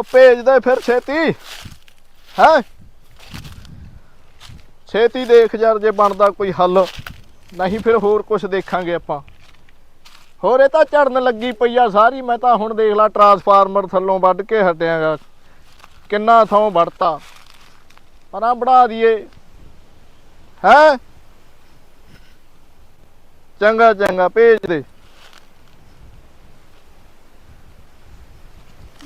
ਉਹ ਭੇਜ ਦੇ ਫਿਰ ਛੇਤੀ। ਹੈ? ਛੇਤੀ ਦੇਖ ਯਾਰ, ਜੇ ਬਣਦਾ ਕੋਈ ਹੱਲ। ਨਹੀਂ ਫਿਰ ਹੋਰ ਕੁਝ ਦੇਖਾਂਗੇ ਆਪਾਂ। ਹੋਰ ਇਹ ਤਾਂ ਝੜਨ ਲੱਗੀ ਪਈ ਆ ਸਾਰੀ। ਮੈਂ ਤਾਂ ਹੁਣ ਦੇਖ ਲਾ ਟਰਾਂਸਫਾਰਮਰ ਥੱਲੋਂ ਵੱਢ ਕੇ ਹਟਿਆਗਾ। ਕਿੰਨਾ ਥਾਂ ਵੜਤਾ ਪਰਾਂ ਬੜਾ ਦਈਏ। ਹੈ? ਚੰਗਾ ਚੰਗਾ, ਭੇਜ ਦੇ।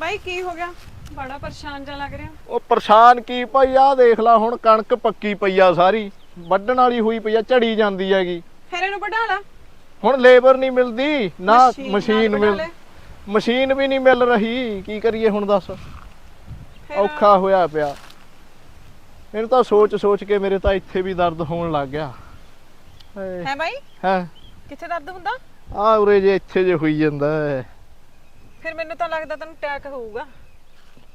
ਬਾਈ ਕੀ ਹੋ ਗਿਆ? ਬੜਾ ਪਰੇਸ਼ਾਨ ਜਿਹਾ ਲੱਗ ਰਿਹਾ। ਉਹ ਪਰੇਸ਼ਾਨ ਕੀ ਭਾਈ? ਆ ਦੇਖ ਲਾ ਹੁਣ ਕਣਕ ਪੱਕੀ ਪਈ ਆ ਸਾਰੀ। ਵੱਢਣ ਵਾਲੀ ਹੋਈ ਪਈ ਆ ਝੜੀ ਜਾਂਦੀ ਹੈਗੀ। ਫਿਰ ਇਹਨੂੰ ਵਢਾ ਲਾ। ਹੁਣ ਲੇਬਰ ਨਹੀਂ ਮਿਲਦੀ ਨਾ ਮਸ਼ੀਨ ਨਾਲ ਮਸ਼ੀਨ ਵਢਾ ਮਿਲ ਲੈ। ਮਸ਼ੀਨ ਵੀ ਨਹੀਂ ਮਿਲ ਰਹੀ। ਕੀ ਕਰੀਏ ਹੁਣ ਦੱਸ? ਫਿਰ ਔਖਾ ਹੋਇਆ ਪਿਆ। ਮੈਨੂੰ ਤਾਂ ਸੋਚ ਸੋਚ ਕੇ ਮੇਰੇ ਤਾਂ ਇੱਥੇ ਵੀ ਦਰਦ ਹੋਣ ਲੱਗ ਗਿਆ। ਹੈ ਬਾਈ? ਹੈ? ਕਿੱਥੇ ਦਰਦ ਹੁੰਦਾ? ਆ ਉਰੇ ਜੇ ਇੱਥੇ ਜੇ ਹੋਈ ਜਾਂਦਾ ਹੈ। ਫਿਰ ਮੈਨੂੰ ਤਾਂ ਲੱਗਦਾ ਤੈਨੂੰ ਅਟੈਕ ਹੋਊਗਾ।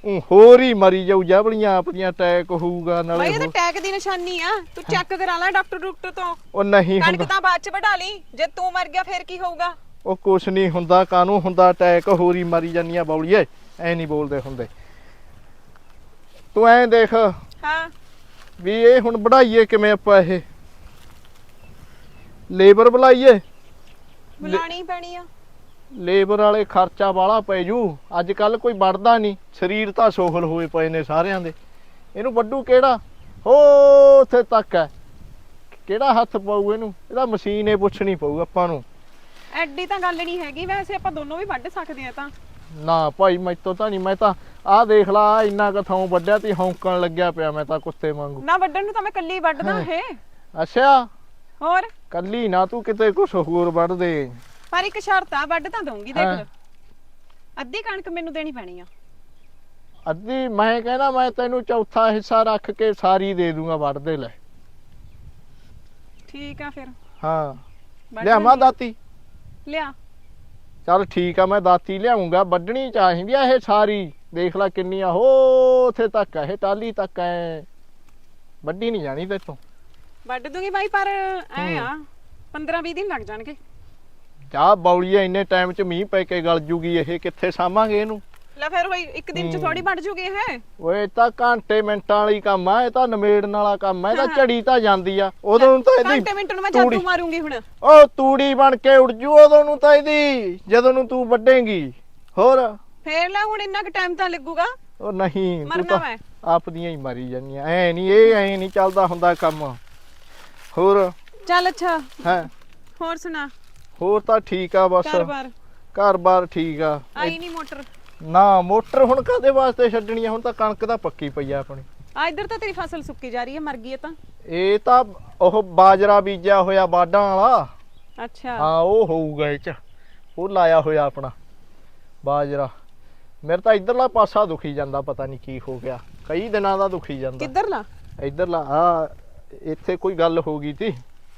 ਊਂ ਹੋਰ ਹੀ ਮਰੀ ਜਾਊ ਜਬਲੀਆਂ ਆਪਣੀਆਂ ਅਟੈਕ ਹੋਊਗਾ ਬਾਈ ਨਾਲੇ ਇਹ ਤਾਂ ਹੋਰ- ਅਟੈਕ ਦੀ ਨਿਸ਼ਾਨੀ ਆ। ਤੂੰ ਚੈੱਕ ਕਰਾ ਲੈ ਡਾਕਟਰ ਡਾਕਟਰ ਤੋਂ ਉਹ ਨਹੀਂ ਕਣਕ ਹੁੰਦਾ। ਤਾਂ ਬਾਅਦ ਚ ਵਢਾ ਲਈ। ਜੇ ਤੂੰ ਮਰ ਗਿਆ ਫਿਰ ਕੀ ਹੋਊਗਾ? ਉਹ ਕੁਛ ਨਹੀਂ ਹੁੰਦਾ ਕਾਨੂੰ ਹੁੰਦਾ ਅਟੈਕ ਹੋਰ ਹੀ ਮਰੀ ਜਾਂਦੀਆਂ ਬੌਲੀਏ। ਐ ਨਹੀਂ ਬੋਲਦੇ ਹੁੰਦੇ। ਤੂੰ ਐਂ ਦੇਖ ਹਾਂ। ਵੀ ਇਹ ਹੁਣ ਵਧਾਈਏ ਕਿਵੇਂ ਆਪਾਂ ਇਹ? ਲੇਬਰ ਬੁਲਾਈਏ। ਬੁਲਾਣੀ ਪੈਣੀ ਆ। ਲੇਬਰ ਵਾਲੇ ਖਰਚਾ ਵਾਲਾ ਪੈ ਜੂ। ਅੱਜ ਕੱਲ ਕੋਈ ਵੜਦਾ ਨਹੀਂ। ਸਰੀਰ ਤਾਂ ਸੋਹਲ ਹੋਏ ਪਏ ਨੇ ਸਾਰਿਆਂ ਦੇ। ਇਹਨੂੰ ਵੱਡੂ ਕਿਹੜਾ? ਹੋ ਉੱਥੇ ਤੱਕ ਹੈ। ਕਿਹੜਾ ਹੱਥ ਪਾਊ ਇਹਨੂੰ? ਇਹਦਾ ਮਸ਼ੀਨ ਇਹ ਪੁੱਛਣੀ ਪਊ ਆਪਾਂ ਨੂੰ। ਐਡੀ ਤਾਂ ਗੱਲ ਨਹੀਂ ਹੈਗੀ। ਵੈਸੇ ਆਪਾਂ ਦੋਨੋਂ ਵੀ ਵੱਢ ਸਕਦੇ ਆ ਤਾਂ। ਨਾ ਭਾਈ ਮੈਤੋਂ ਤਾਂ ਨਹੀਂ। ਮੈਂ ਤਾਂ ਆਹ ਦੇਖ ਲਾ ਆਹ ਇੰਨਾ ਕੁ ਥਾਂ ਵੱਡਿਆ ਤੀ ਹੌਂਕਣ ਲੱਗਿਆ ਪਿਆ ਮੈਂ ਤਾਂ ਕੁੱਤੇ ਵਾਂਗੂ। ਨਾ ਵੱਢਣ ਨੂੰ ਤਾਂ ਮੈਂ ਕੱਲੀ ਵੱਢਦਾ ਇਹ। ਅੱਛਾ। ਹੋਰ? ਕੱਲੀ ਨਾ ਤੂੰ ਕਿਤੇ ਕੁਛ ਹੋਰ ਵੱਢ ਦੇ। ਪਰ ਇੱਕ ਸ਼ਰਤ ਆ ਵੱਢ ਤਾਂ ਦਊਂਗੀ ਦੇਖ ਹਾਂ। ਲੈ ਅੱਧੀ ਕਣਕ ਮੈਨੂੰ ਦੇਣੀ ਪੈਣੀ ਆ। ਅੱਧੀ ਮੈਂ ਕਹਿੰਦਾ ਮੈਂ ਤੈਨੂੰ ਚੌਥਾ ਹਿੱਸਾ ਰੱਖ ਕੇ ਸਾਰੀ ਦੇ ਦੂੰਗਾ ਵੱਢ ਦੇ ਲੈ। ਠੀਕ ਆ ਫਿਰ। ਹਾਂ। ਵੱਢ ਲਿਆਵਾਂ ਲੈਂਦੀ। ਦਾਤੀ? ਲਿਆ। ਚੱਲ ਠੀਕ ਆ ਮੈਂ ਦਾਤੀ ਲਿਆਉਂਗਾ ਵੱਢਣੀ ਚਾਹੀਦੀ ਆ ਇਹ ਸਾਰੀ। ਦੇਖ ਲੈ ਕਿੰਨੀ ਆ ਹੋ ਉੱਥੇ ਤੱਕ ਆ ਇਹ ਟਾਲੀ ਤੱਕ ਐ। ਵੱਢੀ ਨਹੀਂ ਜਾਣੀ ਤੇਤੋਂ। ਵੱਢ ਦੂੰਗੀ ਬਾਈ ਪਰ ਐ ਆ 15 20 ਦਿਨ ਲੱਗ ਜਾਣਗੇ। ਜਾ ਬੌਲੀਏ ਇੰਨੇ ਟਾਈਮ 'ਚ ਮੀਂਹ ਪੈ ਕੇ ਗਲ ਜੂਗੀ ਇਹ ਕਿੱਥੇ ਸਾਂਭਾਂਗੇ ਇਹਨੂੰ? ਲੈ ਫਿਰ ਹੋਈ ਇੱਕ ਦਿਨ ਚ। ਥੋੜੀ ਵੱਢ ਜੂਗੀ ਇਹ। ਓਏ ਇਹ ਤਾਂ ਘੰਟੇ ਮਿੰਟਾਂ ਵਾਲੀ ਕੰਮ ਆ ਇਹ ਤਾਂ ਨਮੇੜਨ ਵਾਲਾ ਕੰਮ ਆ ਇਹ ਤਾਂ। ਝੜੀ ਤਾਂ ਜਾਂਦੀ ਆ। ਉਦੋਂ ਨੂੰ ਤਾਂ ਇਹਦੀ ਘੰਟੇ ਮਿੰਟ ਨੂੰ ਮੈਂ ਤੂੜੀ- ਮਾਰੂੰਗੀ ਹੁਣ। ਉਹ ਤੂੜੀ ਬਣ ਕੇ ਉੱਡ ਜੂ ਉਦੋਂ ਨੂੰ ਤਾਂ ਇਹਦੀ ਜਦੋਂ ਨੂੰ ਤੂੰ ਵੱਢੇਂਗੀ। ਹੋਰ? ਫੇਰ ਲੈ ਹੁਣ ਇੰਨਾ ਕੁ ਟਾਈਮ ਤਾਂ ਲੱਗੂਗਾ। ਉਹ ਨਹੀਂ ਤੂੰ ਮਰਨਾ ਤਾਂ ਮੈਂ। ਆਪਦੀਆਂ ਹੀ ਮਰੀ ਜਾਂਦੀਆਂ ਐ ਨਹੀਂ ਇਹ ਐ ਨਹੀਂ ਚੱਲਦਾ ਹੁੰਦਾ ਕੰਮ। ਹੋਰ? ਚੱਲ ਅੱਛਾ। ਹੈ? ਹੋਰ ਸੁਣਾ। ਹੋਰ ਤਾਂ ਠੀਕ ਆ ਬਸ। ਘਰ-ਬਾਰ? ਘਰ-ਬਾਰ ਠੀਕ ਆ। ਆਈ ਨਹੀਂ ਮੋਟਰ? ਨਾ ਮੋਟਰ ਹੁਣ ਕਾਦੇ ਵਾਸਤੇ ਛੱਡਣੀ ਆ? ਹੁਣ ਤਾਂ ਕਣਕ ਤਾਂ ਪੱਕੀ ਪਈ ਆ ਆਪਣੀ। ਆ ਇੱਧਰ ਤਾਂ ਤੇਰੀ ਫਸਲ ਸੁੱਕੀ ਜਾ ਰਹੀ ਹੈ ਮਰ ਗਈ ਹੈ ਤਾਂ। ਇਹ ਤਾਂ ਉਹ ਬਾਜਰਾ ਬੀਜਿਆ ਹੋਇਆ ਬਾਡਾਂ ਵਾਲਾ। ਅੱਛਾ। ਹਾਂ ਉਹ ਹੋਊਗਾ ਇਹ ਚ। ਉਹ ਲਾਇਆ ਹੋਇਆ ਆਪਣਾ ਬਾਜਰਾ। ਮੇਰੇ ਤਾਂ ਇਧਰਲਾ ਪਾਸਾ ਦੁਖੀ ਜਾਂਦਾ ਪਤਾ ਨਹੀਂ ਕੀ ਹੋ ਗਿਆ। ਕਈ ਦਿਨਾਂ ਦਾ ਦੁਖੀ ਜਾਂਦਾ। ਕਿੱਧਰ ਲਾ ਇਧਰਲਾ ਆ ਇੱਥੇ ਕੋਈ ਗੱਲ ਹੋ ਗਈ ਤੀ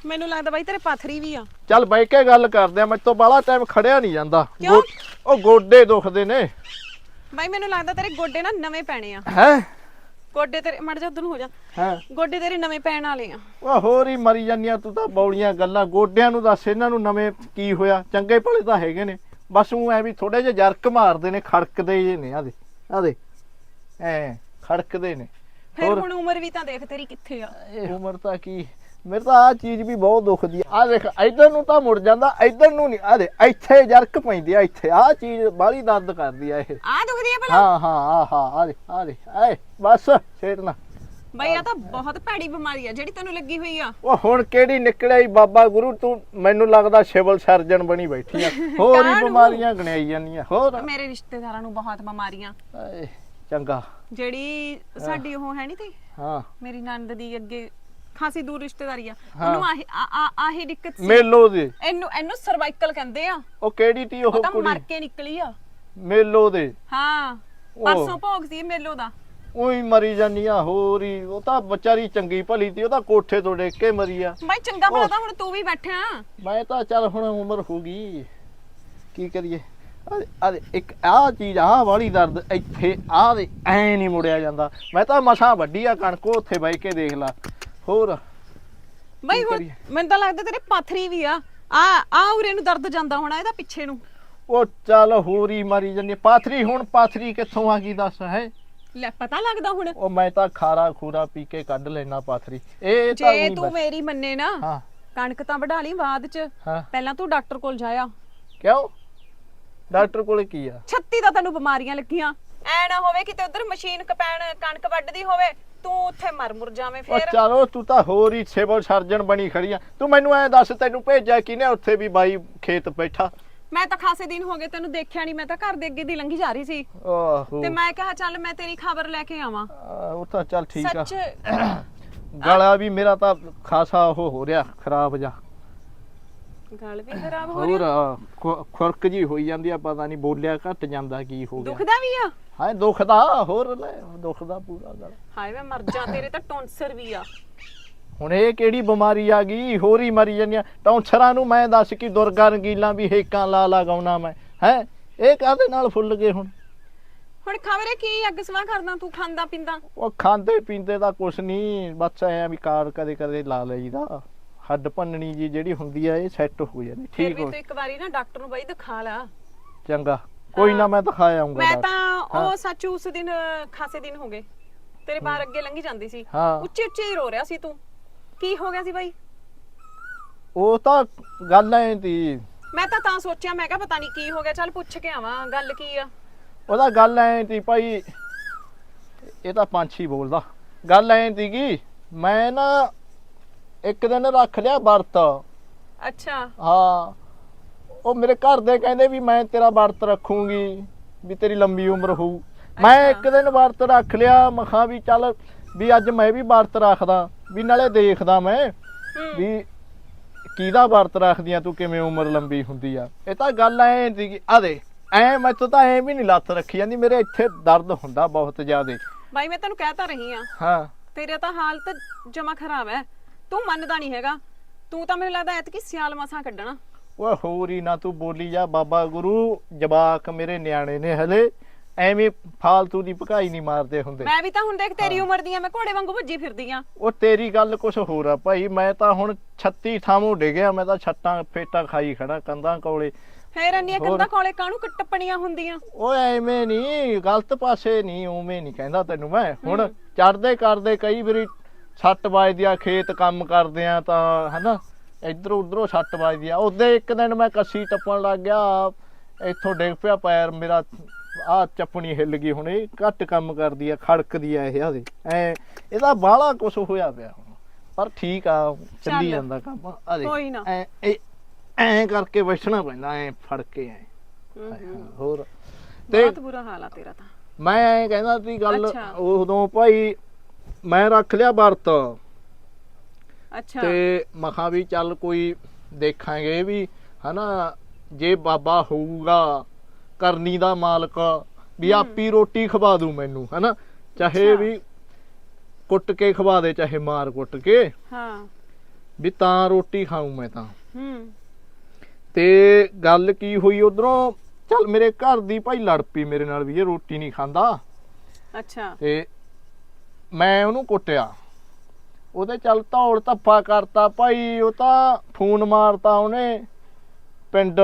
ਮੈਨੂੰ ਲੱਗਦਾ ਬਾਈ ਤੇਰੇ ਪਾਥਰੀ ਵੀ ਆ। ਚੱਲ ਬਹਿ ਕੇ ਗੱਲ ਕਰਦੇ ਆ ਮੇਰੇ ਤੋਂ ਬਾਹਲਾ ਟਾਈਮ ਖੜਿਆ ਨਹੀਂ ਜਾਂਦਾ। ਕਿਉਂ? ਗੋ- ਉਹ ਗੋਡੇ ਦੁਖਦੇ ਨੇ। ਬਾਈ ਮੈਨੂੰ ਲੱਗਦਾ ਤੇਰੇ ਗੋਡੇ ਨਾ ਨਵੇਂ ਪੈਣੇ ਆ। ਹੈ? ਗੋਡੇ ਤੇਰੇ ਮੜ ਜਾ ਉਧਰ ਨੂੰ ਹੋ ਜਾ। ਹੈ? ਗੋਡੇ ਤੇਰੇ ਨਵੇਂ ਪੈਣ ਵਾਲੇ ਆ। ਉਹ ਹੋਰ ਹੀ ਮਰੀ ਜਾਂਦੀਆਂ ਤੂੰ ਤਾਂ ਬੌਲੀਆਂ ਗੱਲਾਂ। ਗੋਡਿਆਂ ਨੂੰ ਦੱਸ ਇਹਨਾਂ ਨੂੰ ਨਵੇਂ ਕੀ ਹੋਇਆ? ਚੰਗੇ ਭਲੇ ਤਾਂ ਹੈਗੇ ਨੇ। ਬਸ ਉਹ ਐ ਵੀ ਥੋੜੇ ਜਿਹਾ ਜਰਕ ਮਾਰਦੇ ਨੇ ਖੜਕਦੇ ਜੇ ਨੇ ਆਦੇ ਆਦੇ ਐ ਖੜਕਦੇ ਨੇ। ਫਿਰ ਹੋਰ? ਹੁਣ ਉਮਰ ਵੀ ਤਾਂ ਦੇਖ ਤੇਰੀ ਕਿੱਥੇ ਆ। ਇਹ ਉਮਰ ਤਾਂ ਕੀ ਮੇਰੇ ਤਾਂ ਆ ਚੀਜ਼ ਵੀ ਬਹੁਤ ਦੁਖਦੀ ਆ। ਆ ਦੇਖ ਇਧਰ ਨੂੰ ਤਾਂ ਮੁੜ ਜਾਂਦਾ ਇਧਰ ਨੂੰ ਨਹੀਂ। ਆ ਦੇ ਇੱਥੇ ਜਰਕ ਪੈਂਦੀ ਆ ਇੱਥੇ। ਆ ਚੀਜ਼ ਬਾਹਲੀ ਦਰਦ ਕਰਦੀ ਆ ਇਹ। ਆ ਦੁਖਦੀ ਆ ਭਲਾ? ਹਾਂ ਹਾਂ ਆ ਹਾਂ ਆ ਦੇ ਆ ਦੇ ਐ ਬਸ ਛੇੜਨਾ ਬਾਈ ਆ ਤਾਂ ਬਹੁਤ ਭੈੜੀ ਬਿਮਾਰੀ ਆ ਜਿਹੜੀ ਤੈਨੂੰ ਲੱਗੀ ਹੋਈ ਆ। ਉਹ ਹੁਣ ਕਿਹੜੀ ਨਿਕਲਿਆ ਬਾਬਾ ਗੁਰੂ ਤੂੰ ਮੈਨੂੰ ਲੱਗਦਾ ਸਿਵਲ ਸਰਜਨ ਬਣੀ ਬੈਠੀ ਆ। ਹੋਰ ਹੀ? ਬਿਮਾਰੀਆਂ ਗਣਾਈ ਜਾਂਦੀਆਂ ਹੋਰ। ਮੇਰੇ ਰਿਸ਼ਤੇਦਾਰਾਂ ਨੂੰ ਬਹੁਤ ਬਿਮਾਰੀਆਂ। ਚੰਗਾ। ਜਿਹੜੀ ਸਾਡੀ ਉਹ ਹੈ ਨਹੀਂ ਤੀ? ਹਾਂ। ਮੇਰੀ ਨੰਦ ਦੀ ਅੱਗੇ ਖਾਸੀ ਦੂਰ ਰਿਸ਼ਤੇਦਾਰੀ ਆ। ਉਹਨੂੰ ਆਹੀ ਆ- ਆ- ਆਹੀ ਦਿੱਕਤ ਸੀ। ਮੇਲੋ ਦੇ ਇਹਨੂੰ ਇਹਨੂੰ ਸਰਵਾਈਕਲ ਕਹਿੰਦੇ ਆ। ਉਹ ਕਿਹੜੀ ਤੀ ਉਹ ਉਹ ਤਾਂ ਕੁੜੀ? ਮਰ ਕੇ ਨਿਕਲੀ ਆ। ਮੇਲੋ ਦੇ ਹਾਂ। ਉਹ। ਪਰਸੋਂ ਭੋਗ ਸੀ ਮੇਲੋ ਦਾ। ਉਹੀ ਮਰੀ ਜਾਂਦੀਆਂ ਹੋਰ ਹੀ। ਉਹ ਤਾਂ ਵਿਚਾਰੀ ਚੰਗੀ ਭਲੀ ਤੀ ਉਹ ਤਾਂ ਕੋਠੇ ਤੋਂ ਡੇਕ ਕੇ ਮਰੀ ਆ। ਬਾਈ ਚੰਗਾ ਭਲਾ ਉਹ। ਤਾਂ ਹੁਣ ਤੂੰ ਵੀ ਬੈਠਾ ਮੈਂ ਤਾਂ ਚੱਲ ਹੁਣ ਉਮਰ ਹੋ ਗਈ। ਕੀ ਕਰੀਏ? ਆ ਆ ਇੱਕ ਆਹ ਚੀਜ਼ ਆਹ ਵਾਲੀ ਦਰਦ ਇੱਥੇ ਆਹ ਦੇ ਐ ਨਹੀਂ ਮੁੜਿਆ ਜਾਂਦਾ। ਮੈਂ ਤਾਂ ਮਸਾਂ ਵੱਡੀ ਆ ਕਣਕ ਉੱਥੇ ਬਹਿ ਕੇ ਦੇਖ ਲਾ। ਹੋਰ? ਬਾਈ ਹੁਣ ਕਰੀਏ? ਮੈਨੂੰ ਤਾਂ ਲੱਗਦਾ ਤੇਰੇ ਪਾਥਰੀ ਵੀ ਆ। ਆ ਆ ਉਰੇ ਨੂੰ ਦਰਦ ਜਾਂਦਾ ਹੋਣਾ ਇਹਦਾ ਪਿੱਛੇ ਨੂੰ। ਉਹ ਚੱਲ ਹੋਰੀ ਮਾਰੀ ਜਾਂਦੀ ਪਾਥਰੀ ਹੁਣ ਪਾਥਰੀ ਕਿੱਥੋਂ ਆ ਗਈ ਦੱਸ ਹੈ? ਲੈ ਪਤਾ ਲੱਗਦਾ ਹੁਣ। ਉਹ ਮੈਂ ਤਾਂ ਖਾਰਾ ਖੂਰਾ ਪੀ ਕੇ ਕੱਢ ਲੈਣਾ ਪਾਥਰੀ। ਇਹ ਤਾਂ ਜੇ ਤੂੰ ਬਸ- ਮੇਰੀ ਮੰਨੇ ਨਾ ਹਾਂ। ਕਣਕ ਤਾਂ ਵਢਾ ਲਈ ਬਾਅਦ ਚ। ਹਾਂ। ਪਹਿਲਾਂ ਤੂੰ ਡਾਕਟਰ ਕੋਲ ਜਾਇਆ ਕਿਉਂ? ਡਾਕਟਰ ਕੋਲੇ ਕੀ ਆ? 36 ਦਾ ਤੈਨੂੰ ਬਿਮਾਰੀਆਂ ਲੱਗੀਆਂ। ਐ ਨਾ ਹੋਵੇ ਕਿਤੇ ਉਧਰ ਮਸ਼ੀਨ ਕਪੈਣ ਕਣਕ ਵੱਢਦੀ ਹੋਵੇ ਤੂੰ ਉੱਥੇ ਮਰ ਮੁਰ ਜਾਵੇਂ ਉਹ ਫੇਰ? ਚਲੋ ਤੂੰ ਤਾਂ ਹੋਰ ਹੀ ਸਿਵਲ ਸਰਜਨ ਬਣੀ ਖੜੀ ਆ। ਤੂੰ ਮੈਨੂੰ ਐ ਦੱਸ ਤੈਨੂੰ ਭੇਜਿਆ ਕਿਨੇ ਉੱਥੇ ਵੀ ਬਾਈ ਖੇਤ ਬੈਠਾ। ਮੈਂ ਤਾਂ ਖਾਸੇ ਦਿਨ ਹੋ ਗਏ ਤੈਨੂੰ ਦੇਖਿਆ ਨਹੀਂ ਮੈਂ ਤਾਂ ਘਰ ਦੇ ਅੱਗੇ ਦੀ ਲੰਘੀ ਜਾ ਰਹੀ ਸੀ। ਆਹੋ। ਤੇ ਮੈਂ ਕਿਹਾ ਚੱਲ ਮੈਂ ਤੇਰੀ ਖਬਰ ਲੈ ਕੇ ਆਵਾਂ। ਆਹ, ਉਹ ਤਾਂ ਚੱਲ ਠੀਕ ਆ। ਸੱਚ? ਗਲਾ ਵੀ ਮੇਰਾ ਤਾਂ ਖਾਸਾ ਉਹ ਹੋ ਰਿਹਾ ਖਰਾਬ ਜਾ ਗੱਲ ਵੀ ਖਰਾਬ ਹੋ ਹੋਰ ਰਹੀ? ਆ, ਖੁ- ਖੁਰਕ ਜੀ ਹੋਈ ਜਾਂਦੀ ਆ ਪਤਾ ਨਹੀਂ ਬੋਲਿਆ ਘਟ ਜਾਂਦਾ ਕੀ ਹੋ ਗਿਆ। ਦੁਖਦਾ ਵੀ ਆ? ਹਾਂ ਦੁਖਦਾ ਹੋਰ ਲੈ ਦੁਖਦਾ ਪੂਰਾ ਗਲਾ। ਹਾਏ ਮੈਂ ਮਰ ਜਾ ਤੇਰੇ ਤਾਂ ਟੌਂਸਰ ਵੀ ਆ। ਹੁਣ ਇਹ ਕਿਹੜੀ ਬਿਮਾਰੀ ਆ ਗਈ? ਹੋਰ ਹੀ ਮਰੀ ਜਾਂਦੀਆਂ ਟੌਂਸਰਾਂ ਨੂੰ ਮੈਂ ਦੱਸ ਕੀ ਦੁਰਗਾ ਰੰਗੀਲਾਂ ਵੀ ਹੇਕਾਂ ਲਾ ਲਗਾਉਣਾ ਮੈਂ। ਹੈ? ਇਹ ਕਾਹਦੇ ਨਾਲ ਫੁੱਲ ਗਏ ਹੁਣ? ਹੁਣ ਖਬਰੇ ਕੀ ਅੱਗ ਸਵਾ ਕਰਦਾ ਤੂੰ ਖਾਂਦਾ ਪਿੰਦਾ? ਉਹ ਖਾਂਦੇ ਪੀਂਦੇ ਦਾ ਕੁਛ ਨਹੀਂ ਬਸ ਐ ਵੀ ਕਾਰ ਕਦੇ ਕਦੇ ਲਾ ਲਈਦਾ। ਹੱਡ ਭੰਨਣੀ ਜੀ ਜਿਹੜੀ ਹੁੰਦੀ ਆ ਇਹ ਸੈੱਟ ਹੋ ਜਾਂਦੀ। ਠੀਕ ਵੀ ਹੋ ਤੂੰ ਇੱਕ ਵਾਰੀ ਨਾ ਡਾਕਟਰ ਨੂੰ ਬਈ ਦਿਖਾ ਲਾ। ਚੰਗਾ। ਕੋਈ ਨਾ ਮੈਂ ਦਿਖਾ ਆਉਂਗਾ ਮੈਂ। ਤਾਂ। ਉਹ ਸੱਚ ਉਸ ਦਿਨ ਖਾਸੇ ਦਿਨ ਹੋ ਗਏ। ਤੇਰੇ ਬਾਹਰ ਅੱਗੇ ਲੰਘੀ ਜਾਂਦੀ ਸੀ। ਹਾਂ। ਉੱਚੀ ਉੱਚੀ ਹੀ ਰੋ ਰਿਹਾ ਸੀ ਤੂੰ। ਕੀ ਹੋ ਗਿਆ ਸੀ ਬਾਈ? ਉਹ ਤਾਂ ਗੱਲ ਐ ਤੀ ਮੈਂ ਤਾਂ ਤਾਂ ਸੋਚਿਆ ਮੈਂ ਕਿਹਾ ਪਤਾ ਨਹੀਂ ਕੀ ਹੋ ਗਿਆ ਚੱਲ ਪੁੱਛ ਕੇ ਆਵਾਂ ਗੱਲ ਕੀ ਆ? ਉਹਦਾ ਗੱਲ ਐ ਤੀ ਭਾਈ ਇਹ ਤਾਂ ਪੰਛੀ ਬੋਲਦਾ। ਗੱਲ ਐ ਤੀ ਕਿ ਮੈਂ ਨਾ ਇੱਕ ਦਿਨ ਰੱਖ ਲਿਆ ਵਰਤ। ਅੱਛਾ। ਹਾਂ। ਉਹ ਮੇਰੇ ਘਰ ਦੇ ਕਹਿੰਦੇ ਵੀ ਮੈਂ ਤੇਰਾ ਵਰਤ ਰੱਖੂੰਗੀ ਵੀ ਤੇਰੀ ਲੰਬੀ ਉਮਰ ਹੋਊ। ਮੈਂ। ਇੱਕ ਦਿਨ ਵਰਤ ਰੱਖ ਲਿਆ ਮਖਾਂ ਵੀ ਚੱਲ ਵੀ ਅੱਜ ਮੈਂ ਵੀ ਵਰਤ ਰੱਖਦਾ ਵੀ ਨਾਲੇ ਦੇਖਦਾ ਮੈਂ ਵੀ ਕਿਹਦਾ ਵਰਤ ਰੱਖਦੀ ਆ ਤੂੰ ਕਿਵੇਂ ਉਮਰ ਲੰਬੀ ਹੁੰਦੀ ਆ। ਇਹ ਤਾਂ ਗੱਲ ਐ ਕਿ ਆ ਦੇ ਐ ਮੈਥੋਂ ਤਾਂ ਐ ਵੀ ਨਹੀਂ ਲੱਤ ਰੱਖੀ ਜਾਂਦੀ ਮੇਰੇ ਇੱਥੇ ਦਰਦ ਹੁੰਦਾ ਬਹੁਤ ਜ਼ਿਆਦੇ। ਬਾਈ ਮੈਂ ਤੈਨੂੰ ਕਹਿ ਤਾਂ ਰਹੀ ਆ ਹਾਂ। ਤੇਰਾ ਤਾਂ ਹਾਲਤ ਜਮਾ ਖਰਾਬ ਹੈ ਤੂੰ ਮੰਨਦਾ ਨਹੀਂ ਹੈਗਾ। ਤੂੰ ਤਾਂ ਮੈਨੂੰ ਲੱਗਦਾ ਐਤਕੀ ਸਿਆਲ ਮਸਾਂ ਕੱਢਣਾ। ਓਏ ਹੋਰ ਹੀ ਨਾ ਤੂੰ ਬੋਲੀ ਜਾ ਬਾਬਾ ਗੁਰੂ ਜਵਾਕ ਮੇਰੇ ਨਿਆਣੇ ਨੇ ਹਲੇ। ਐਵੇਂ ਫਾਲਤੂ ਦੀ ਭਕਾਈ ਨਹੀਂ ਮਾਰਦੇ ਹੁੰਦੇ। ਮੈਂ ਵੀ ਤਾਂ ਹੁਣ ਦੇਖ ਤੇਰੀ ਉਮਰ ਦੀ ਆ ਮੈਂ ਘੋੜੇ ਵਾਂਗੂ ਭੱਜੀ ਫਿਰਦੀ ਆ। ਉਹ ਤੇਰੀ ਗੱਲ ਕੁਛ ਹੋਰ ਆ ਭਾਈ ਮੈਂ ਤਾਂ ਹੁਣ 36 ਥਾਮੋਂ ਡਿੱਗਿਆ ਮੈਂ ਤਾਂ ਛੱਟਾਂ ਫੇਟਾਂ ਖਾਈ ਖੜਾ ਕੰਧਾਂ ਕੋਲੇ। ਫੇਰ ਹੋਰ। ਕੰਧਾਂ ਕੋਲੇ ਕਾਹਨੂੰ ਟੱਪਣੀਆਂ ਹੁੰਦੀਆਂ? ਓਏ ਐਵੇਂ ਨਹੀਂ ਗਲਤ ਪਾਸੇ ਨਹੀਂ ਉਵੇਂ ਨਹੀਂ ਕਹਿੰਦਾ ਤੈਨੂੰ ਮੈਂ। ਹੁਣ ਚੜਦੇ ਕਰਦੇ ਕਈ ਵਾਰੀ ਛੱਟ ਵੱਜਦੀ ਆ ਖੇਤ ਕੰਮ ਕਰਦੇ ਆ ਤਾਂ ਹਨਾ? ਇਧਰੋਂ ਉਧਰੋਂ ਛੱਟ ਵੱਜਦੀ ਆ। ਉਹਦੇ ਇੱਕ ਦਿਨ ਮੈਂ ਕੱਸੀ ਟੱਪਣ ਲੱਗ ਗਿਆ। ਇੱਥੋਂ ਡਿੱਗ ਪਿਆ ਪੈਰ ਮੇਰਾ ਆ ਚੱਪਣੀ ਹਿੱਲ ਗਈ ਹੁਣ। ਇਹ ਘੱਟ ਕੰਮ ਕਰਦੀ ਆ ਖੜਕਦੀ ਆ ਇਹ ਆਦੇ ਐ ਇਹਦਾ ਬਾਹਲਾ ਕੁਛ ਹੋਇਆ ਪਿਆ ਹੁਣ। ਪਰ ਠੀਕ ਆ ਚੱਲੀ। ਜਾਂਦਾ ਕੰਮ। ਕੋਈ ਨਾ। ਐ ਐਂ ਕਰਕੇ ਬੈਠਣਾ ਪੈਂਦਾ ਐ ਫੜ ਕੇ ਐ। ਹੋਰ। ਤੇ ਬਹੁਤ ਬੁਰਾ ਹਾਲ ਆ ਤੇਰਾ ਤਾਂ। ਮੈਂ ਐਂ ਕਹਿੰਦਾ ਸੀ ਗੱਲ। ਉਦੋਂ ਭਾਈ ਮੈਂ ਰੱਖ ਲਿਆ ਵਰਤ। ਅੱਛਾ। ਤੇ ਮਖਾ ਵੀ ਚੱਲ ਕੋਈ ਦੇਖਾਂਗੇ ਵੀ ਹਨਾ ਜੇ ਬਾਬਾ ਹੋਊਗਾ ਕਰਨੀ ਦਾ ਮਾਲਕ ਵੀ ਆਪੀ ਰੋਟੀ ਖਵਾ ਦੂ ਮੈਨੂੰ ਹਨਾ। ਚਾਹੇ। ਵੀ ਕੁੱਟ ਕੇ ਖਵਾ ਦੇ ਚਾਹੇ ਮਾਰ ਕੁੱਟ ਕੇ। ਹਾਂ। ਵੀ ਤਾਂ ਰੋਟੀ ਖਾਊ ਮੈਂ ਤਾਂ। ਹੂੰ। ਤੇ ਗੱਲ ਕੀ ਹੋਈ ਉਧਰੋਂ? ਚੱਲ ਮੇਰੇ ਘਰ ਦੀ ਭਾਈ ਲੜ ਪਈ ਮੇਰੇ ਨਾਲ ਵੀ ਇਹ ਰੋਟੀ ਨਹੀਂ ਖਾਂਦਾ। ਅੱਛਾ। ਤੇ ਮੈਂ ਉਹਨੂੰ ਕੁੱਟਿਆ। ਉਹਦੇ ਚੱਲ ਧੌਲ ਧੱਫਾ ਕਰਤਾ ਭਾਈ ਉਹ ਤਾਂ ਫੋਨ ਮਾਰਤਾ ਉਹਨੇ ਪਿੰਡ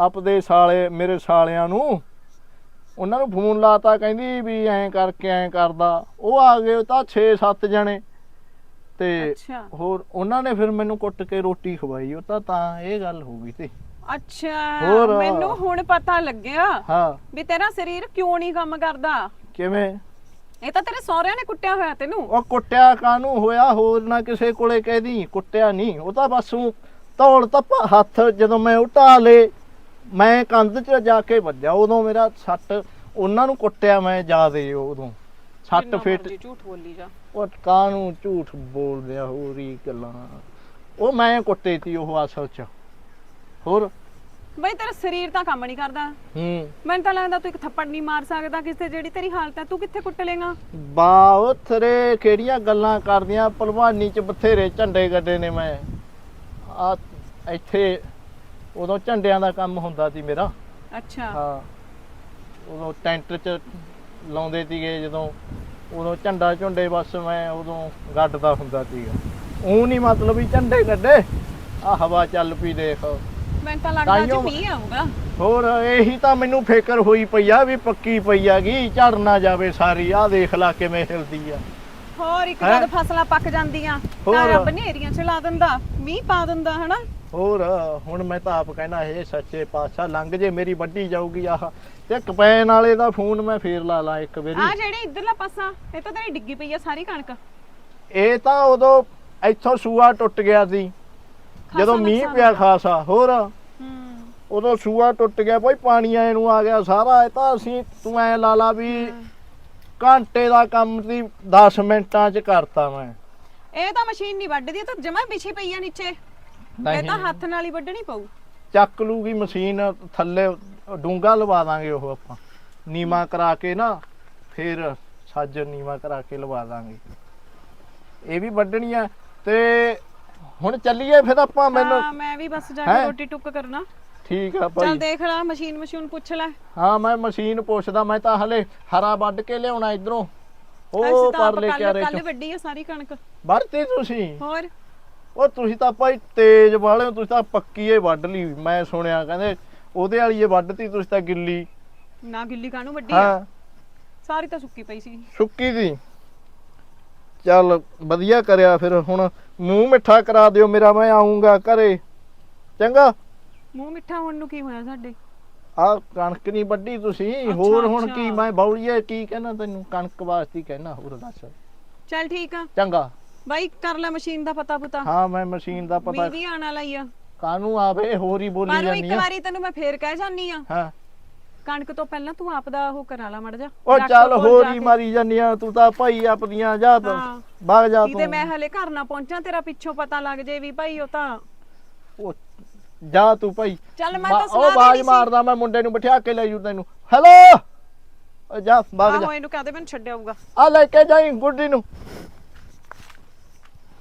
ਆਪਦੇ ਸਾਲੇ ਮੇਰੇ ਸਾਲਿਆਂ ਨੂੰ। ਉਹਨਾਂ ਨੂੰ ਫੋਨ ਲਾਤਾ ਕਹਿੰਦੀ ਵੀ ਐਂ ਕਰਕੇ ਐਂ ਕਰਦਾ। ਉਹ ਆ ਗਏ ਉਹ ਤਾਂ 6-7 ਜਣੇ। ਤੇ ਹੋਰ ਉਹਨਾਂ ਨੇ ਫਿਰ ਮੈਨੂੰ ਕੁੱਟ ਕੇ ਰੋਟੀ ਖਵਾਈ ਉਹ ਤਾਂ ਤਾਂ ਇਹ ਗੱਲ ਹੋ ਗਈ ਤੇ। ਅੱਛਾ ਹੋਰ। ਮੈਨੂੰ ਹੁਣ ਪਤਾ ਲੱਗਿਆ ਹਾਂ। ਵੀ ਤੇਰਾ ਸਰੀਰ ਕਿਉਂ ਨਹੀਂ ਕੰਮ ਕਰਦਾ? ਕਿਵੇਂ? ਇਹ ਤਾਂ ਤੇਰੇ ਸਹੁਰਿਆਂ ਨੇ ਕੁੱਟਿਆ ਹੋਇਆ ਤੈਨੂੰ। ਉਹ ਕੁੱਟਿਆ ਕਾਨੂੰ ਹੋਇਆ? ਹੋਰ ਨਾ ਕਿਸੇ ਕੋਲੇ ਕਹਿਦੀ ਕੁੱਟਿਆ ਨਹੀਂ। ਉਹ ਤਾਂ ਬਸ ਊਂ ਧੌਲ ਤੱਪਾ ਹੱਥ ਜਦੋਂ ਮੈਂ ਉਟਾ ਲੇ ਮੈਂ ਕੰਧ 'ਚ ਜਾ ਕੇ ਵੱਜਾ ਉਦੋਂ ਮੇਰਾ ਸੱਟ ਉਹਨਾਂ ਨੂੰ ਕੁੱਟਿਆ ਮੈਂ ਜਾਦੇ ਉਦੋਂ। ਸੱਟ ਜਿੰਨਾ ਫੇਟ ਮਰਜ਼ੀ ਝੂਠ ਬੋਲੀ ਜਾ। ਉਹ ਕਾਨੂੰ ਝੂਠ ਬੋਲਦੇ ਆ ਹੋਰ ਗੱਲਾਂ। ਉਹ ਮੈਂ ਕੁੱਟੇ ਤੀ ਉਹ ਅਸਲ 'ਚ। ਹੋਰ ਬਈ ਤੇਰਾ ਸਰੀਰ ਤਾਂ ਕੰਮ ਨਹੀਂ ਕਰਦਾ। ਹੂੰ। ਮੈਨੂੰ ਤਾਂ ਲੱਗਦਾ ਤੂੰ ਇੱਕ ਥੱਪੜ ਨਹੀਂ ਮਾਰ ਸਕਦਾ ਕਿਸੇ ਜਿਹੜੀ ਤੇਰੀ ਹਾਲਤ ਹੈ ਤੂੰ ਕਿੱਥੇ ਕੁੱਟ ਲੇਗਾ ਬਾ ਉਹ ਥਰੇ ਕਿਹੜੀਆਂ ਗੱਲਾਂ ਕਰਦੀਆਂ? ਭਲਵਾਨੀ 'ਚ ਬਥੇਰੇ ਝੰਡੇ ਗੱਡੇ ਨੇ ਮੈਂ। ਆ ਇੱਥੇ ਉਦੋਂ ਝੰਡਿਆਂ ਦਾ ਕੰਮ ਹੁੰਦਾ ਸੀ ਮੇਰਾ। ਅੱਛਾ। ਹਾਂ। ਉਦੋਂ ਟੈਂਟ 'ਚ ਲਾਉਂਦੇ ਸੀਗੇ ਜਦੋਂ ਉਦੋਂ ਝੰਡਾ ਝੁੰਡੇ ਬਸ ਮੈਂ ਉਦੋਂ ਗੱਡਦਾ ਹੁੰਦਾ ਸੀਗਾ। ਉਹ ਨਹੀਂ ਮਤਲਬ ਵੀ ਝੰਡੇ ਗੱਡੇ। ਆ ਹਵਾ ਚੱਲ ਪਈ ਦੇਖ। ਮੈਨੂੰ ਤਾਂ ਲੱਗਦਾ ਅੱਜ ਤਾਈਓ- ਮੀਂਹ ਆਊਗਾ। ਹੋਰ ਇਹੀ ਤਾਂ ਮੈਨੂੰ ਫਿਕਰ ਹੋਈ ਪਈ ਆ ਵੀ ਪੱਕੀ ਪਈ ਆਗੀ ਝੜ ਨਾ ਜਾਵੇ ਸਾਰੀ ਆ ਦੇਖ ਲਾ ਕਿਵੇਂ ਹਿਲਦੀ ਆ। ਹੋਰ ਇੱਕ ਹੈਂ? ਜਦ ਫਸਲਾਂ ਪੱਕ ਜਾਂਦੀਆਂ ਹੋਰ। ਤਾਂ ਰੱਬ ਨੇਰੀਆਂ ਚਲਾ ਦਿੰਦਾ ਮੀਂਹ ਪਾ ਦਿੰਦਾ ਹਨਾ? ਹੋਰ ਹੁਣ ਮੈਂ ਤਾਂ ਆਪ ਕਹਿਣਾ ਇਹ ਸੱਚੇ ਪਾਤਸ਼ਾਹ ਲੰਘ ਜੇ ਮੇਰੀ ਵੱਡੀ ਜਾਊਗੀ ਆਹ। ਤੇ ਕਪੈਨ ਵਾਲੇ ਦਾ ਫੋਨ ਮੈਂ ਫੇਰ ਲਾ ਲਾ ਇੱਕ ਆ ਵਾਰੀ ਜਿਹੜੇ ਇਧਰਲਾ ਪਾਸਾ ਇਹ ਤਾਂ ਤੇਰੀ ਡਿੱਗੀ ਪਈ ਆ ਸਾਰੀ ਕਣਕ। ਇਹ ਤਾਂ ਉਦੋਂ ਇੱਥੋਂ ਸੂਆ ਟੁੱਟ ਗਿਆ ਸੀ ਜਦੋਂ ਖਾਸਾ ਮੀਂਹ ਨੁਕਸਾਨ ਪਿਆ ਹੋਇਆ। ਖਾਸਾ ਹੋਰ? ਉਦੋਂ ਸੂਆ ਟੁੱਟ ਗਿਆ ਭਾਈ ਪਾਣੀ ਆਏ ਨੂੰ ਆ ਗਿਆ ਸਾਰਾ ਇਹ ਤਾਂ ਅਸੀਂ ਤੂੰ ਐ ਲਾ ਲਾ ਵੀ ਘੰਟੇ ਦਾ ਕੰਮ ਸੀ 10 ਮਿੰਟਾਂ ਚ ਕਰਤਾ ਮੈਂ। ਇਹ ਤਾਂ ਮਸ਼ੀਨ ਨਹੀਂ ਵੱਢਦੀ ਇਹ ਤਾਂ ਜਮਾ ਵਿਛੀ ਪਈ ਆ ਨੀਚੇ। ਇਹ ਤਾਂ ਹੱਥ ਨਾਲ ਹੀ ਵੱਢਣੀ ਪਊ। ਚੱਕ ਲੂਗੀ ਮਸ਼ੀਨ ਥੱਲੇ ਡੂੰਗਾ ਲਵਾ ਦਾਂਗੇ ਉਹ ਆਪਾਂ। ਨੀਮਾ ਕਰਾ ਕੇ ਨਾ ਫਿਰ ਸੱਜ ਨੀਮਾ ਕਰਾ ਕੇ ਲਵਾ ਦਾਂਗੇ। ਇਹ ਵੀ ਵੱਢਣੀਆਂ ਤੇ ਹੁਣ ਚੱਲੀਏ ਫਿਰ ਆਪਾਂ ਮੈਨੂੰ। ਹਾਂ ਮੈਂ ਵੀ ਬਸ ਜਾ? ਕੇ ਰੋਟੀ ਟੁੱਕ ਕਰਨਾ। ਠੀਕ ਆ ਚੱਲ ਭਾਈ ਦੇਖ ਲੈ ਮਸ਼ੀਨ ਮਸ਼ੀਨ ਪੁੱਛ ਲੈ। ਹਾਂ ਮੈਂ ਮਸ਼ੀਨ ਪੁੱਛਦਾ ਮੈਂ ਤਾਂ ਹਲੇ ਹਰਾ ਵੱਢ ਕੇ ਲਿਆਉਣਾ ਇਧਰੋਂ। ਉਹ ਅਸੀਂ ਤਾਂ ਪਰਲੇ ਕੱਲ ਕਿਆਰੇ ਕੱਲ ਵੱਡੀ ਆ ਸਾਰੀ ਕਣਕ। ਵੜਤੀ ਤੁਸੀਂ? ਹੋਰ? ਉਹ ਤੁਸੀਂ ਤਾਂ ਭਾਈ ਤੇਜ਼ ਵਾਲੇ ਹੋ, ਤੁਸੀਂ ਤਾਂ ਪੱਕੀ ਏ ਵੱਢ ਲਈ। ਮੈਂ ਸੁਣਿਆ ਕਹਿੰਦੇ ਉਹਦੇ ਵਾਲੀ ਏ ਵੱਢਤੀ ਤੁਸੀਂ ਤਾਂ ਗਿੱਲੀ। ਨਾ ਗਿੱਲੀ ਕਾਹਨੂੰ ਵੱਡੀ ਆ? ਹਾਂ। ਸਾਰੀ ਤਾਂ ਸੁੱਕੀ ਪਈ ਸੀ। ਸੁੱਕੀ ਦੀ। ਚੱਲ ਵਧੀਆ ਕਰਿਆ ਫਿਰ ਹੁਣ। ਮੂੰਹ ਮਿੱਠਾ ਕਰਾ ਦਿਓ ਮੇਰਾ ਮੈਂ ਆਉਂਗਾ ਘਰੇ। ਚੰਗਾ। ਮੂੰਹ ਮਿੱਠਾ ਹੋਣ ਨੂੰ ਕੀ ਹੋਇਆ ਸਾਡੇ? ਆ ਕਣਕ ਨਹੀਂ ਵੱਢੀ ਤੁਸੀਂ ਹੋਰ ਹੁਣ। ਕੀ ਮੈਂ ਬੌਲੀਏ ਕੀ ਕਹਿਣਾ ਤੈਨੂੰ? ਕਣਕ ਵਾਸਤੇ ਕਹਿਣਾ ਹੋਰ ਦੱਸ। ਚੱਲ ਠੀਕ ਆ। ਚੰਗਾ। ਬਾਈ ਕਰ ਲੈ ਮਸ਼ੀਨ ਦਾ ਪਤਾ ਪੁਤਾ ਹਾਂ ਮੈਂ ਮਸ਼ੀਨ ਦਾ ਪਤਾ ਵੀ ਆਣ ਵਾਲਾ ਹੀ ਆ। ਕਾਨੂੰ ਆਵੇ ਹੋਰ ਹੀ ਬੋਲੀ ਪਰ ਉਹ ਜਾਂਦੀ ਇੱਕ ਆ। ਵਾਰੀ ਤੈਨੂੰ ਮੈਂ ਫੇਰ ਕਹਿ ਜਾਨੀ ਆ। ਹਾਂ। ਕਣਕ ਤੋਂ ਪਹਿਲਾਂ ਤੂੰ ਆਪ ਦਾ ਉਹ ਕਰਾ ਲਾ ਮੜ ਜਾ ਉਹ ਚੱਲ ਹੋਰ ਹੀ। ਮਾਰੀ ਜਾਂਦੀ ਆ ਤੂੰ ਤਾਂ ਭਾਈ ਆਪਣੀਆਂ ਜਾ ਤੂੰ। ਵਗ ਜਾ ਕਿਤੇ ਤੂੰ। ਮੈਂ ਹਲੇ ਘਰ ਨਾ ਪਹੁੰਚਾਂ ਤੇਰਾ ਪਿੱਛੋਂ ਪਤਾ ਲੱਗ ਜੇ ਵੀ ਭਾਈ ਉਹ ਤਾਂ। ਉਹ ਜਾ ਤੂੰ ਭਾਈ। ਚੱਲ ਮੈਂ ਤਾਂ ਉਹ ਸਲਾਹ ਬਾਜ ਮਾਰਦਾ ਮੈਂ ਮੁੰਡੇ ਨੂੰ ਬਿਠਾ ਕੇ ਲੈ ਜੂ ਤੈਨੂੰ। ਹੈਲੋ ਓ ਜਾ ਵਗ ਜਾ। ਆਹੋ ਇਹਨੂੰ ਕਹਦੇ ਮੈਨੂੰ ਛੱਡ ਆਊਗਾ ਆ ਲੈ ਕੇ ਜਾਈ ਗੁੱਡੀ ਨੂੰ।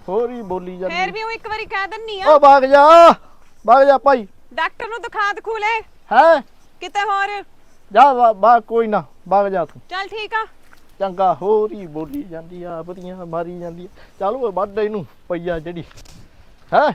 ਹੋਰ ਹੀ ਬੋਲੀ ਫੇਰ ਜਾਂਦੀ ਵੀ ਉਹ ਇੱਕ ਵਾਰੀ ਕਹਿ ਦਿੰਨੀ ਆ। ਓ ਵਗ ਜਾ ਵਗ ਜਾ ਭਾਈ। ਡਾਕਟਰ ਨੂੰ ਦਿਖਾ ਦਖੂਲੇ ਹੈ? ਕਿਤੇ ਹੋਰ। ਜਾ ਵਾ ਕੋਈ ਨਾ ਵਗ ਜਾ ਤੂੰ। ਚੱਲ ਠੀਕ ਆ। ਚੰਗਾ ਹੋਰ ਹੀ ਬੋਲੀ ਜਾਂਦੀ ਆ ਆਪਦੀਆਂ ਮਾਰੀ ਜਾਂਦੀ ਆ। ਚੱਲ ਉਹ ਵੱਢ ਇਹਨੂੰ ਪਈਆ ਜਿਹੜੀ। ਹੈ?